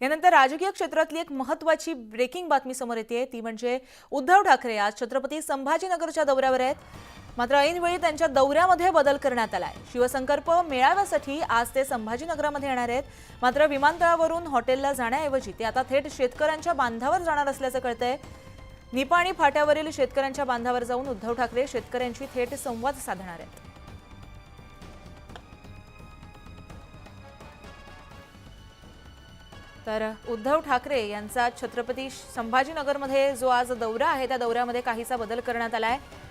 यानंतर राजकीय क्षेत्रातली एक महत्वाची ब्रेकिंग बातमी समोर येते ती म्हणजे उद्धव ठाकरे आज छत्रपती संभाजीनगरच्या दौऱ्यावर आहेत. मात्र ऐनवेळी त्यांच्या दौऱ्यामध्ये बदल करण्यात आलाय. शिवसंकल्प मेळाव्यासाठी आज ते संभाजीनगरामध्ये येणार आहेत. मात्र विमानतळावरून हॉटेलला जाण्याऐवजी ते आता थेट शेतकऱ्यांच्या बांधावर जाणार असल्याचं कळतंय. निपाणी फाट्यावरील शेतकऱ्यांच्या बांधावर जाऊन उद्धव ठाकरे शेतकऱ्यांशी थेट संवाद साधणार आहेत. तर उद्धव ठाकरे यांचा छत्रपती संभाजीनगरमध्ये जो आज दौरा आहे त्या दौऱ्यामध्ये काहीसा बदल करण्यात आला आहे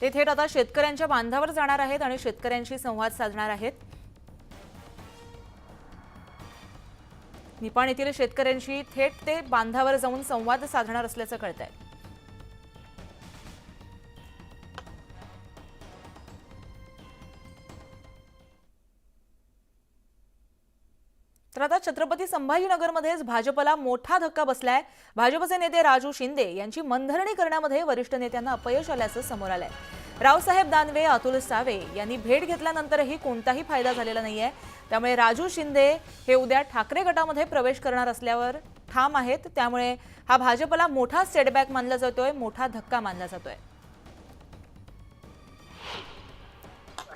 ते थेट आता शेतकऱ्यांच्या बांधावर जाणार आहेत आणि शेतकऱ्यांशी संवाद साधणार आहेत. निपाण येथील शेतकऱ्यांशी थेट ते बांधावर जाऊन संवाद साधणार असल्याचं कळत आहे तर आता छत्रपती संभाजीनगरमध्येच भाजपला मोठा धक्का बसलाय. भाजपचे नेते राजू शिंदे यांची मनधरणी करण्यामध्ये वरिष्ठ नेत्यांना अपयश आल्याचं समोर आलंय. रावसाहेब दानवे अतुल सावे यांनी भेट घेतल्यानंतरही कोणताही फायदा झालेला नाहीये. त्यामुळे राजू शिंदे हे उद्या ठाकरे गटामध्ये प्रवेश करणार असल्यावर ठाम आहेत. त्यामुळे हा भाजपला मोठा सेटबॅक मानला जातोय मोठा धक्का मानला जातोय.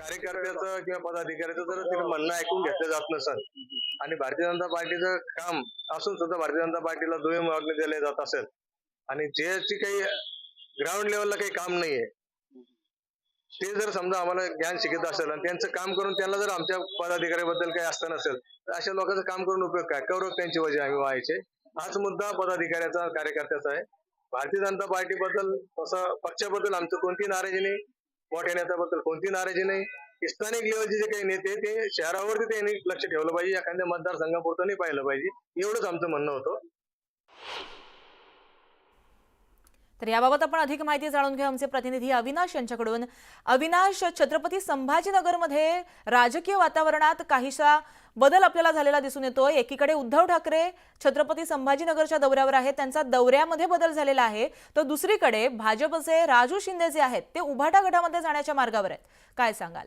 कार्यकर्त्याचं किंवा पदाधिकाऱ्याचं जर तिने म्हणणं ऐकून घेतलं जात नसेल आणि भारतीय जनता पार्टीचं काम असून सुद्धा भारतीय जनता पार्टीला दुय्यम मागणी दिले जात असेल आणि जे जे काही ग्राउंड लेवलला काही काम नाहीये ते जर समजा आम्हाला ज्ञान शिकत असेल आणि त्यांचं काम करून त्यांना जर आमच्या पदाधिकाऱ्याबद्दल काही असतं नसेल तर अशा लोकांचं काम करून उपयोग काय? कौरव त्यांची वजह आम्ही व्हायचे. हाच मुद्दा पदाधिकाऱ्याचा कार्यकर्त्याचा आहे. भारतीय जनता पार्टीबद्दल तसं पक्षाबद्दल आमचं कोणती नाराजी नाही. मोठ्या नेत्याबद्दल कोणती नाराजी नाही. स्थानिक लेवलचे जे काही नेते ते शहरावरती त्यांनी लक्ष ठेवलं पाहिजे. एखाद्या मतदारसंघापुरतं नाही पाहिलं पाहिजे. एवढंच आमचं म्हणणं होतं. तर याबाबत आपण अधिक माहिती जाणून घेऊ. आमचे प्रतिनिधी अविनाश यांच्याकडून. अविनाश छत्रपती संभाजीनगरमध्ये राजकीय वातावरणात काहीसा बदल आपल्याला झालेला दिसून येतोय. एकीकडे उद्धव ठाकरे छत्रपती संभाजीनगरच्या दौऱ्यावर आहेत. त्यांचा दौऱ्यामध्ये बदल झालेला आहे. तर दुसरीकडे भाजपचे राजू शिंदे जे आहेत ते उभाटा गटामध्ये जाण्याच्या मार्गावर आहेत. काय सांगाल?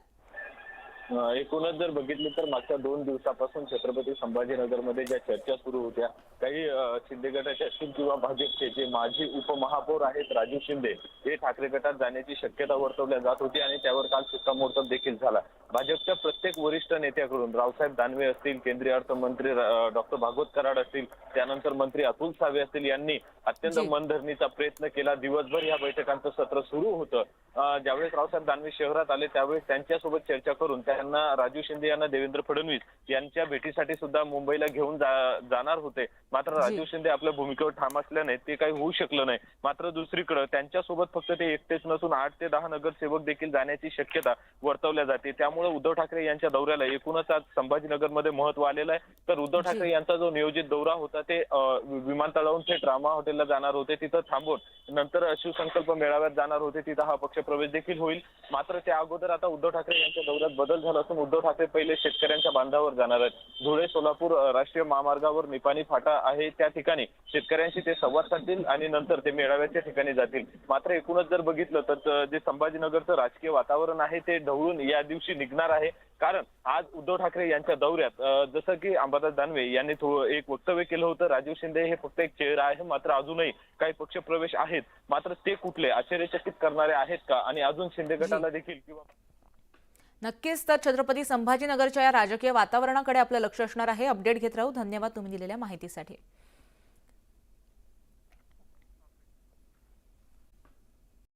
एकूणच जर बघितली तर मागच्या दोन दिवसापासून छत्रपती संभाजीनगरमध्ये ज्या चर्चा सुरू होत्या काही शिंदे गटाचे असतील किंवा भाजपचे जे माजी उपमहापौर आहेत राजू शिंदे हे ठाकरे गटात जाण्याची शक्यता वर्तवल्या जात होती आणि त्यावर काल शिक्कामोर्तब देखील झाला. भाजपच्या प्रत्येक वरिष्ठ नेत्याकडून रावसाहेब दानवे असतील केंद्रीय अर्थमंत्री डॉक्टर भागवत कराड असतील त्यानंतर मंत्री अतुल सावे असतील यांनी अत्यंत. मनधरणीचा प्रयत्न केला. दिवसभर या बैठकांचं सत्र सुरू होतं. ज्यावेळेस रावसाहेब दानवे शहरात आले त्यावेळेस त्यांच्यासोबत चर्चा करून त्यांना राजू शिंदे यांना देवेंद्र फडणवीस यांच्या भेटीसाठी सुद्धा मुंबईला घेऊन जा- जाणार होते. मात्र. राजू शिंदे आपल्या भूमिकेवर ठाम असल्याने ते काही होऊ शकलं नाही. मात्र दुसरीकडे त्यांच्यासोबत फक्त ते एकटेच नसून आठ ते दहा नगरसेवक देखील जाण्याची शक्यता वर्तवल्या जाते. त्यामुळे उद्धव ठाकरे यांच्या दौऱ्याला एकूणच आज संभाजीनगरमध्ये महत्त्व आलेलं आहे. तर उद्धव ठाकरे. यांचा जो नियोजित दौरा होता ते विमानतळावरून थेट रामा हॉटेलला जाणार होते. तिथं थांबून नंतर शिवसंकल्प मेळाव्यात जाणार होते. तिथं हा पक्ष प्रवेश देखील होईल. मात्र त्या अगोदर आता उद्धव ठाकरे यांच्या दौऱ्यात बदल झाला असून उद्धव ठाकरे पहिले शेतकऱ्यांच्या बांधावर जाणार आहेत. धुळे सोलापूर राष्ट्रीय महामार्गावर निपाणी फाटा आहे त्या ठिकाणी. शेतकऱ्यांशी ते संवाद साधतील आणि नंतर ते मेळाव्याच्या ठिकाणी जातील. मात्र एकूणच जर बघितलं तर जे संभाजीनगरचं राजकीय वातावरण आहे ते ढवळून या दिवशी निघणार आहे. कारण आज उद्धव ठाकरे यांच्या दौऱ्यात जसं की अंबादास दानवे यांनी एक वक्तव्य केलं होतं राजीव शिंदे हे फक्त एक चेहरा आहे मात्र अजूनही काही पक्ष प्रवेश आहेत. मात्र ते कुठले? आश्चर्यचकित करणारे आहेत का? आणि अजून शिंदे गटाला देखील किंवा नक्कीच तर छत्रपती संभाजीनगरच्या या राजकीय वातावरणाकडे आपलं लक्ष असणार आहे. अपडेट घेत राहू. धन्यवाद तुम्ही दिलेल्या माहितीसाठी.